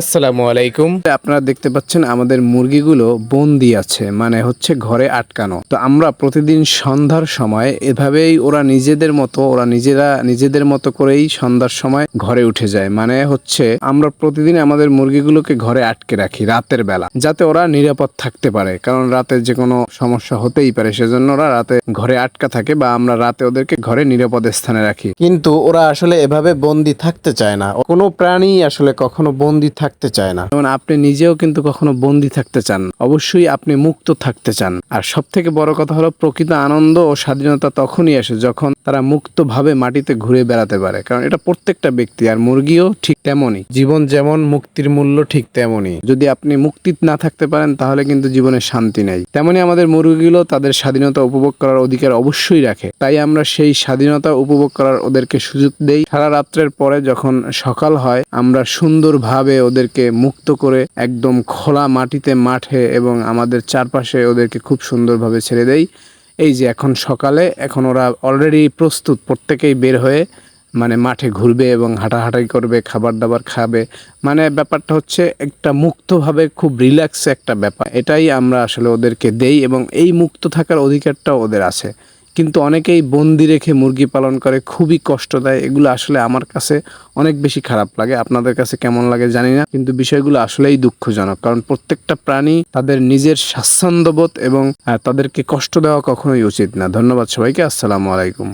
আসসালামু আলাইকুম। আপনারা দেখতে পাচ্ছেন আমাদের মুরগিগুলো বন্দি আছে মানে হচ্ছে ঘরে আটকানো। তো আমরা প্রতিদিন সন্ধ্যার সময় এভাবেই ওরা নিজেদের মতো, ওরা নিজেরা নিজেদের মতো করেই সন্ধ্যার সময় ঘরে উঠে যায়। মানে হচ্ছে আমরা প্রতিদিন আমাদের মুরগিগুলোকে ঘরে আটকে রাখি রাতের বেলা, যাতে ওরা নিরাপদ থাকতে পারে। কারণ রাতে যে কোনো সমস্যা হতেই পারে, সেজন্য ওরা রাতে ঘরে আটকা থাকে বা আমরা রাতে ওদেরকে ঘরে নিরাপদ স্থানে রাখি। কিন্তু ওরা আসলে এভাবে বন্দি থাকতে চায় না। কোনো প্রাণী আসলে কখনো বন্দি থাকতে চায় না। যেমন আপনি নিজেও কিন্তু কখনো বন্দি থাকতে চান অবশ্যই আপনি মুক্ত থাকতে চান। আর সব থেকে বড় কথা হলো, প্রকৃত আনন্দ ও স্বাধীনতা তখনই আসে যখন তারা মুক্তভাবে মাটিতে ঘুরে বেড়াতে পারে। কারণ এটা প্রত্যেকটা ব্যক্তি, আর মুরগিও ঠিক তেমনই। জীবন যেমন মুক্তির মূল্য ঠিক তেমনই। যদি আপনি মুক্তি না থাকতে পারেন, তাহলে কিন্তু জীবনে শান্তি নেই। তেমনি আমাদের মুরগিগুলো তাদের স্বাধীনতা উপভোগ করার অধিকার অবশ্যই রাখে। তাই আমরা সেই স্বাধীনতা উপভোগ করার ওদেরকে সুযোগ দেই। সারা রাত্রের পরে যখন সকাল হয়, আমরা সুন্দরভাবে ওদেরকে মুক্ত করে একদম খোলা মাটিতে মাঠে এবং আমাদের চারপাশে ওদেরকে খুব সুন্দরভাবে ছেড়ে দেই। এই যে এখন সকালে, এখন ওরা অলরেডি প্রস্তুত, প্রত্যেকেই বের হয়ে মানে মাঠে ঘুরবে এবং হাঁটাহাঁটাই করবে খাবার দাবার খাবে। মানে ব্যাপারটা হচ্ছে একটা মুক্তভাবে খুব রিল্যাক্স একটা ব্যাপার। এটাই আমরা আসলে ওদেরকে দেই এবং এই মুক্ত থাকার অধিকারটাও ওদের আছে। কিন্তু অনেকেই বন্দি রেখে মুরগি পালন করে, খুবই কষ্ট দেয়। এগুলো আসলে আমার কাছে অনেক বেশি খারাপ লাগে। আপনাদের কাছে কেমন লাগে জানি না, কিন্তু বিষয়গুলো আসলেই দুঃখজনক। কারণ প্রত্যেকটা প্রাণী তাদের নিজের স্বাচ্ছন্দ্যবোধ এবং তাদেরকে কষ্ট দেওয়া কখনোই উচিত না। ধন্যবাদ সবাইকে। আসসালামু আলাইকুম।